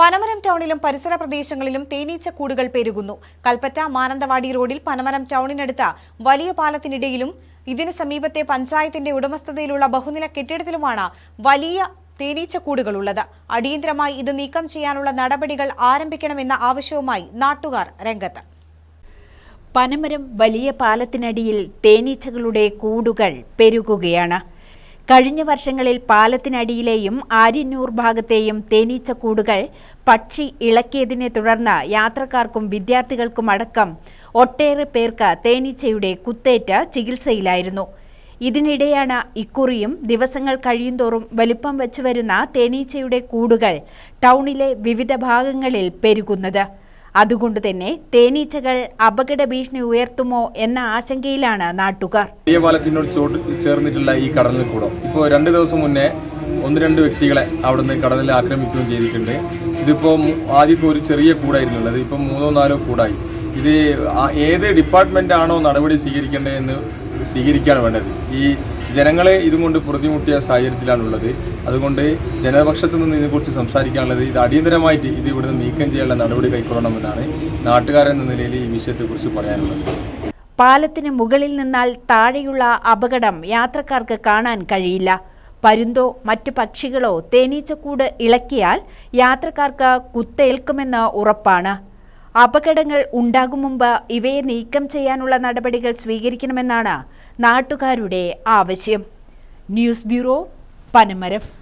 പനമരം ടൗണിലും പരിസര പ്രദേശങ്ങളിലും തേനീച്ചക്കൂടുകൾ പെരുകുന്നു. കൽപ്പറ്റ മാനന്തവാടി റോഡിൽ പനമരം ടൗണിനടുത്ത വലിയ പാലത്തിനിടയിലും ഇതിന് സമീപത്തെ പഞ്ചായത്തിന്റെ ഉടമസ്ഥതയിലുള്ള ബഹുനില കെട്ടിടത്തിലുമാണ് വലിയ തേനീച്ചക്കൂടുകളുള്ളത് അടിയന്തരമായി ഇത് നീക്കം ചെയ്യാനുള്ള നടപടികൾ ആരംഭിക്കണമെന്ന ആവശ്യവുമായി നാട്ടുകാർ രംഗത്ത്. പനമരം വലിയ പാലത്തിനടിയിൽ തേനീച്ചകളുടെ കൂടുകൾ പെരുകുകയാണ്. കഴിഞ്ഞ വർഷങ്ങളിൽ പാലത്തിനടിയിലെയും ആര്യന്നൂർ ഭാഗത്തെയും തേനീച്ചക്കൂടുകൾ പക്ഷി ഇളക്കിയതിനെ തുടർന്ന് യാത്രക്കാർക്കും വിദ്യാർത്ഥികൾക്കും അടക്കം ഒട്ടേറെ പേർക്ക് തേനീച്ചയുടെ കുത്തേറ്റ് ചികിത്സയിലായിരുന്നു. ഇതിനിടെയാണ് ഇക്കുറിയും ദിവസങ്ങൾ കഴിയുന്തോറും വലിപ്പം വെച്ചു വരുന്ന തേനീച്ചയുടെ കൂടുകൾ ടൗണിലെ വിവിധ ഭാഗങ്ങളിൽ പെരുകുന്നത്. അതുകൊണ്ട് തന്നെ തേനീച്ചകൾ അപകട ഭീഷണി ഉയർത്തുമോ എന്ന ആശങ്കയിലാണ് നാട്ടുകാർ. പാലത്തിനോട് ചേർന്നിട്ടുള്ള ഈ കടലിൽ കൂടെ. ഇപ്പോൾ രണ്ട് ദിവസം മുന്നേ ഒന്ന് രണ്ട് വ്യക്തികളെ അവിടുന്ന് കടലിൽ ആക്രമിക്കുകയും ചെയ്തിട്ടുണ്ട്. ഇതിപ്പോ ആദ്യമൊക്കെ ഒരു ചെറിയ കൂടായിരുന്നുള്ളത് ഇപ്പം മൂന്നോ നാലോ കൂടായി. ഇത് ഏത് ഡിപ്പാർട്ട്മെന്റ് ആണോ നടപടി സ്വീകരിക്കേണ്ടതെന്ന് സ്വീകരിക്കുകയാണ് വേണ്ടത്. ഈ ജനങ്ങളെ ഇതും കൊണ്ട് പ്രതിമുട്ടിയ സാഹചര്യത്തിലാണുള്ളത്. അതുകൊണ്ട് ജനപക്ഷത്തു നിന്ന് ഇതിനെക്കുറിച്ച് സംസാരിക്കാനുള്ളത് ഇത് അടിയന്തരമായിട്ട് ഇത് ഇവിടുന്ന് നീക്കം ചെയ്യാനുള്ള നടപടി കൈക്കൊള്ളണമെന്നാണ് നാട്ടുകാരെന്ന നിലയിൽ ഈ വിഷയത്തെക്കുറിച്ച് പറയാനുള്ളത്. പാലത്തിന് മുകളിൽ നിന്നാൽ താഴെയുള്ള അപകടം യാത്രക്കാർക്ക് കാണാൻ കഴിയില്ല. പരുന്തോ മറ്റു പക്ഷികളോ തേനീച്ചക്കൂട് ഇളക്കിയാൽ യാത്രക്കാർക്ക് കുത്തേൽക്കുമെന്ന് ഉറപ്പാണ്. അപകടങ്ങൾ ഉണ്ടാകും മുമ്പ് ഇവയെ നീക്കം ചെയ്യാനുള്ള നടപടികൾ സ്വീകരിക്കണമെന്നാണ് നാട്ടുകാരുടെ ആവശ്യം. News bureau Panamaram.